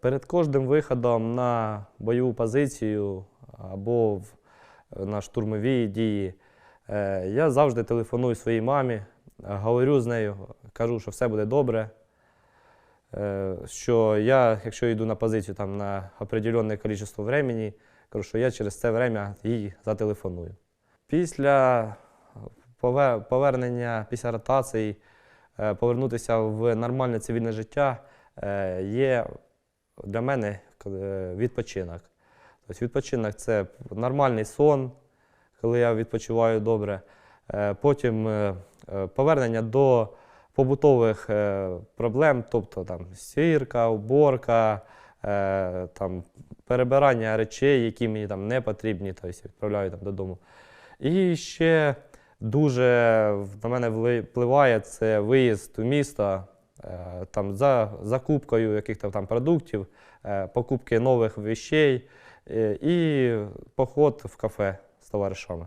Перед кожним виходом на бойову позицію або в- на штурмові дії е, я завжди телефоную своїй мамі, е, говорю з нею, кажу, що все буде добре. е, Що я, якщо йду на позицію там, на определенне кількість времени, кажу, що я через це время їй зателефоную. Після повернення після ротації е, повернутися в нормальне цивільне життя е, є для мене е, відпочинок. Тобто відпочинок це нормальний сон, коли я відпочиваю добре. Е, Потім е, повернення до побутових проблем, тобто там стірка, уборка, там, перебирання речей, які мені там не потрібні, тобто відправляю там додому. І ще дуже на мене впливає це виїзд у місто, там, за закупкою якихось там продуктів, е, покупки нових вещей е, і поход в кафе з товаришами.